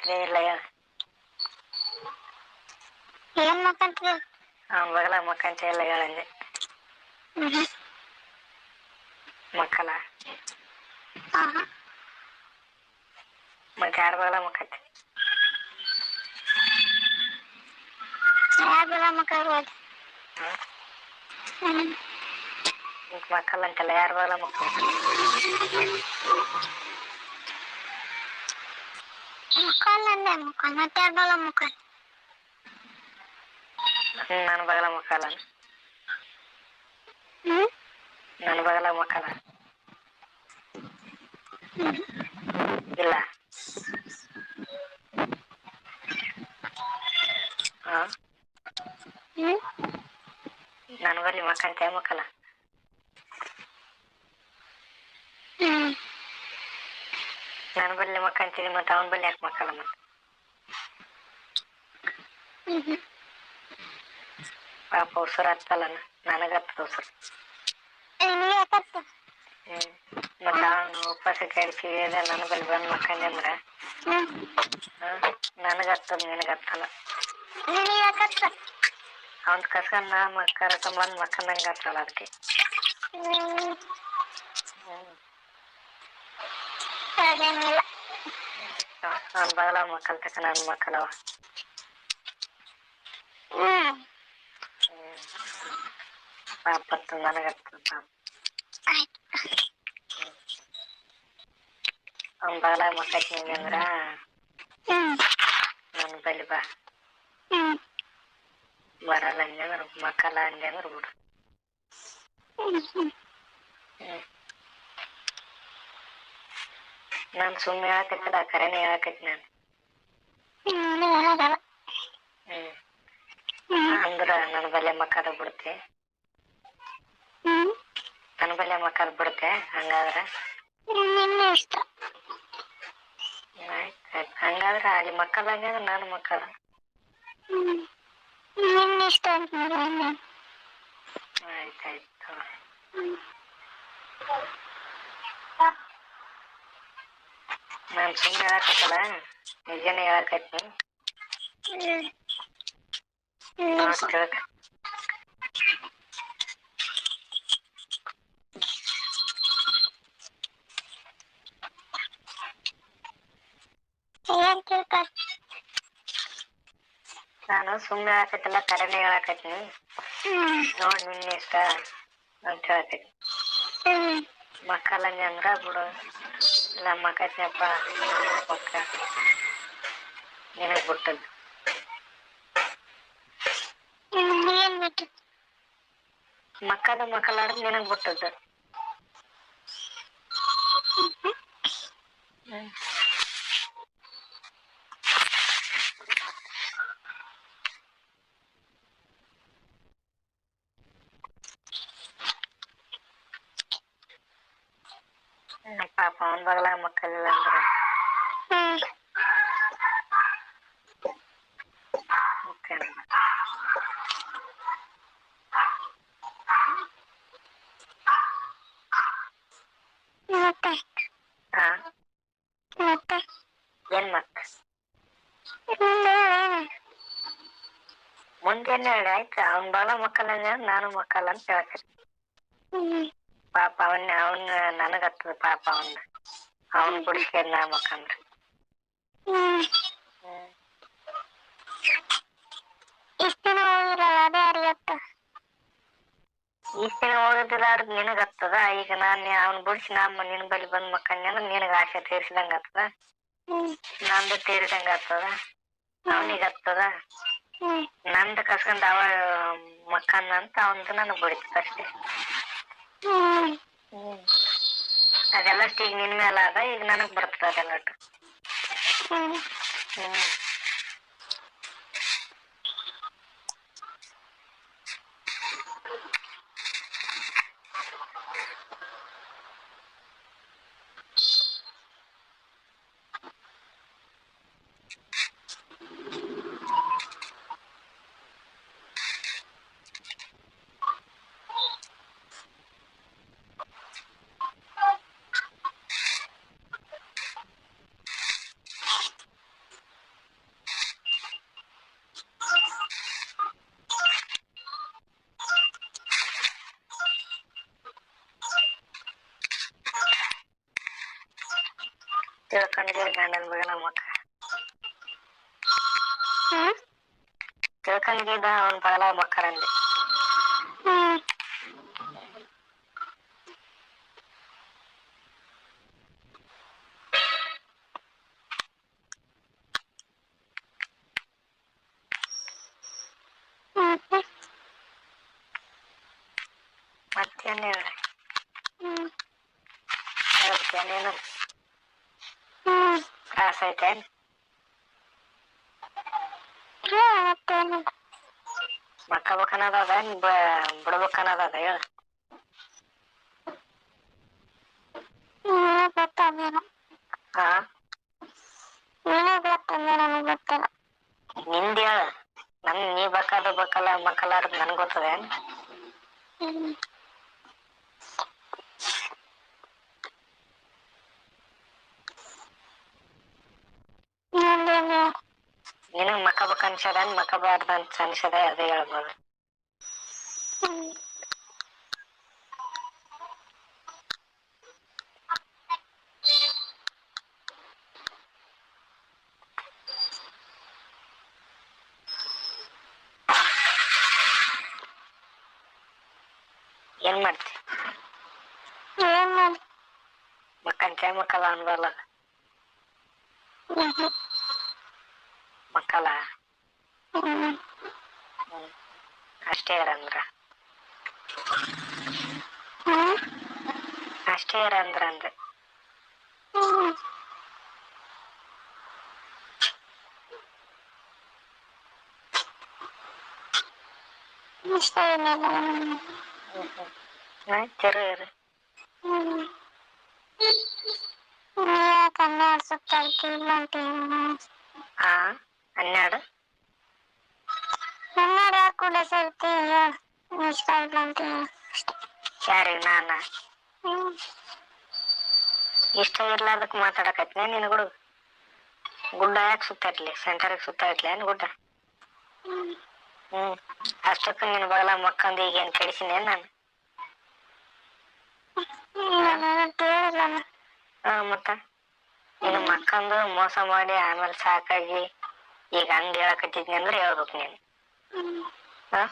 ಮಕ್ಕಂತೀನಿ ಇಲ್ಲ ಏನ್ ಮಕ್ಕಂತೀವಿ ಅವ್ನ ಬಗಲ ಮಕ್ಕಂತ ಇಲ್ಲ ಹೇಳಂದೆ. ಮಕ್ಕಳ? ಮತ್ತೆ ಯಾರ ಬಗಲ ಅಂತಲ್ಲ ಯಾರ ಬಗಲ ಮುಖಲ್ ಅಂದೆ ಮುಖಲ್ ಮತ್ತೆ ಯಾರ್ದಲ್ಲ ಮುಖಲ್ ನನ್ನ ಬಗಲ ಹ್ಮ್? ನನ್ನ ಬಗಲ ಮಕ್ಕಳ ಇಲ್ಲ. ನನ್ನ ಬಲ್ಲಿ ಮಕ್ಕಂತೆ ಮಕ್ಕಳ ಹ್ಮ್ ನನ್ನ ಬಲ್ಲಿ ಮಕ್ಕಂತೀನಿ ಮತ್ತೆ ಅವನ ಬಲ್ಲಿ ಯಾಕೆ ಮಕ್ಕಳ ಮತ್ತೆ ಪಾಪ ಉಸಿರು ಹತ್ತಲ್ಲ ನನಗತ್ತದ ಉಸಿರು ಮತ್ತೆ ಅವನು ಉಪವಾಸ ಕಡಿಸಿ ನನ್ನ ಬಲ್ಲಿ ಬಂದು ಮಕ್ಕಂದೆ ಅಂದ್ರೆ. ನನಗತ್ತದ ನಿನಗತ್ತಲ್ಲ ಅವನ್ ಕಸ್ಕೊಂಡ್ ನಾ ಬಂದ್ ಮಕ್ಕಂದಂಗ ಹತ್ತಲ್ಲ ಅದಕ್ಕೆ. ಹ್ಮ್. ಬಗಲ ಮಕ್ಕಳ ತಕ ನನ್ನ ಮಕ್ಕಳವ ಹ್ಮ್ ಹ್ಮ್ ಪಾಪತ್ತು ನನಗತ್ತದ ಪಾಪ ಆಯ್ತು ಅವ್ನ ಬಗಲ ಮಕ್ಕಳ್ತೀನಿ ಅಂದ್ರ ಹ್ಮ್ ನನ್ನ ಬಲ್ಲಿ ಬಾ ಹ್ಮ್ ಬರಲ್ಲ ಅಂದೆ ಅಂದ್ರೆ ಮಕ್ಕಳ ಅಂದೆ ಅಂದ್ರೆ ಬಿಡು ಹ್ಮ್ ಹ್ಮ್ ಹ್ಮ್ ನಾನು ಸುಮ್ಮನೆ ಹೇಳಕತ್ತಿಲ್ಲ ಕರೆನೇ ಹೇಳಕತ್ತಿ ನಾನು. ಹ್ಮ್ ಹೇಳೋದಲ್ಲ ಹ್ಮ್. ಅಂದ್ರ ನನ್ನ ಬಲ್ಲೆ ಮಕ್ಕದ ಬಿಡುತ್ತೆ. ನನ್ನ ಬಲ್ಲೆ ಮಕ್ಕದ ಬಿಡುತ್ತೆ ಹಂಗಾದ್ರ? ನಿನ್ನ ಇಷ್ಟ. ಆಯ್ತ್ ಆಯ್ತ್ ಹಂಗಾದ್ರೆ ಅಲ್ಲಿ ಮಕ್ಕಳಂಗೆ ಅಂದ್ರೆ ನಾನು ಮಕ್ಕಳ ನಿನ್ನ ಇಷ್ಟ ಅಂತ ಆಯ್ತಾಯ್ತು ಹ್ಮ್ ನಾನು ಸುಮ್ಮನೆ ಹೇಳಕತ್ತಲ್ಲ ನಿಜನೇ ಹೇಳಕತ್ತಿ ಹ್ಮ್ ನೋಡ್ ತಿಳ್ಕ ಏನ್ ತಿಳ್ಕ ನಾನು ಸುಮ್ಮನೆ ಹೇಳಕತ್ತಿಲ್ಲ ಕರೆನೇ ಹೇಳಕತ್ತೀನಿ ನೋಡಿ ನಿನ್ನ ಇಷ್ಟ ಅಂತ ಹೇಳ್ತೀನಿ ಮಕ್ಕಳ ಅಂದ್ರ ಬಿಡು ಇಲ್ಲ ಮಕ್ಕತ್ನಪ್ಪ ಮಕ್ಕ ನಿನಗ್ ಬಿಟ್ಟದ್ದು ಹ್ಮ್ ಏನ್ ಬಿಟ್ಟು ಮಕ್ಕದ ಮಕ್ಕಳಾಡ್ದು ನಿನಗ್ ಬಿಟ್ಟದ್ದು ಹ್ಮ್ ಹ್ಮ್, ಪಾಪ ಅವನ ಬಗಲ ಮಕ್ಕಳಿಲ್ಲ ಅಂದ್ರೆ ಹ್ಮ್ ಓಕೆ ಮತ್ತೆ ಹಾ ಮತ್ತೆ ಏನ್ ಮತ್ತ ಮುಂದೆ ಹೇಳೇನು ಮುಂದೇನೆ ಹೇಳಿ ಆಯ್ತು ಅವನ ಬಗಲ ಮಕ್ಕಳಂಗೆ ನಾನು ಮಕ್ಕಳ ಅಂತ ಹೇಳ್ತೀನಿ ಹ್ಮ್ ಪಾಪ ಅವನ್ನ ಅವನ್ ನನಗತ್ತದ ಪಾಪ ಅವನ್ ಬಿಡಿಸ್ಕೊಂಡ್ ನಾ ಮಕ್ಕಂದ್ರ ಇಷ್ಟು ಇಷ್ಟ ಹೋಗೋದಿಲ್ಲ ಅವ್ರಿಗೆ ನಿನಗತ್ತದ? ಈಗ ನಾನು ಅವ್ನ ಬಿಡಿಸಿ ನಮ್ಮ ನಿನ್ ಬಳಿ ಬಂದ್ ಮಕ್ಕಂದೆ ಅಂದ್ರೆ ನಿನಗ ಆಸೆ ತೀರ್ಸಿದಂಗ ಆಗ್ತದ ನಂದು ತೀರಿದಂಗ ಆಗ್ತದ ಅವನಿಗೆ ಆಗ್ತದ ನಂದು ಕಸ್ಕೊಂಡ್ ಅವ ಮಕ್ಕಂದ ಅಂತ ಅವನದು ನನಗ್ ಬಿಡಿತದ ಅಷ್ಟೇ. ಹ್ಮ್. ಅದೆಲ್ಲ ಈಗ ನಿನ್ ಮೇಲೆ ಅದ ಈಗ ನನಗ್ ಬರ್ತದ ಅದೆಲ್ಲ. ಹ್ಮ್. ಹ್ಮ್ ತಿಳ್ಕೊಂಡಿದ್ದೀರಿ ಗಂಡನ ನಮ್ಮ ಮಕ್ಕ ತಿಳ್ಕೊಂಡಿದ್ದ ಅವನ ಬಗಲ ಮಕ್ಕರಂದೆ ಮತ್ತೇನ್ ಹೇಳ್ರಿ? ಹೇಳ್ತೇನೇನು ತ್ರಾಸ ಐತೇನ್ ಮತ್ತೇನು ಮಕ್ಕಬೇಕನ್ನದ ಬಿಡ್ಬೇಕನ್ನದ ಹೇಳ ನೀನೇ ಗೊತ್ತಾದೇನು ಹಾ ನೀನೇ ಗೊತ್ತಂದ್ರೆ ನನಗೆ ಗೊತ್ತಿಲ್ಲ ನಿಂದ ಹೇಳ ನನ್ ನೀ ಬೇಕಾದ ಬೇಕಲ್ಲ ಮಕ್ಕಳಾರ ನನ್ಗೆ ಗೊತ್ತದೇನ್ ಹ್ಮ್ ನಂದೇನು ನಿನಗ್ ಮಕ್ಕ ಬೇಕ ಅನ್ಸದೇನ್ ಮಕ್ಕ ಬಾರ್ದ ಅಂತ ಅನ್ಸದೆ ಅದೇ ಹೇಳ್ಬೋದು ಹ್ಮ್ ಏನ್ ಮಾಡ್ತಿ ಏನ್ ಮಾಡಿ ಮಕ್ಕಂತೆ ಮಕ್ಕಳ ಅನ್ಬಲ್ಲ ಹ್ಮ್ ಮಕ್ಕಳ ಹ್ಮ್ ಹ್ಮ್ ಅಷ್ಟೇ ಇರಂದ್ರ ಹ್ಮ್ ಅಷ್ಟೇ ಇರಂದ್ರ ಅಂದೆ ಹ್ಮ್ ಇಷ್ಟ ಏನಿಲ್ಲ ಹ್ಮ್ ಹ್ಮ್ ಆಯ್ತು ಯಾಕೆ ಕೂಡ ಸೇರ್ತೀಯ ಇಷ್ಟ ಇಲ್ಲ ನಾನ ಇಷ್ಟ ಇರ್ಲಾರ್ದಕ್ ಮಾತಾಡಕತ್ನೆ ನಿನ್ ಗುಡು ಗುಡ್ಡ ಯಾಕೆ ಸುತ್ತಾಟ್ಲಿ ಸೆಂಟರ್ಗೆ ಸುತ್ತಾಟ್ಲಿ ಏನು ಗುಡ್ಡ ಹ್ಮ್ ಹ್ಮ್ ಅಷ್ಟೊತ್ತು ನಿನ್ ಬಗಲ ಮಕ್ಕಂದು ಈಗ ಏನ್ ಕೆಡಿಸಿನಿ ನಾನು ಇಲ್ಲ ಹಾ ಮತ್ತ ನಿನ್ ಮಕ್ಕಂದು ಮೋಸ ಮಾಡಿ ಆಮೇಲೆ ಸಾಕಾಗಿ ಈಗ ಹಂಗ ಹೇಳಕತ್ತಿದ್ನಿ ಅಂದ್ರೆ ಹೇಳ್ಬೇಕು ನೀನು ಹ್ಮ್ ಹಾ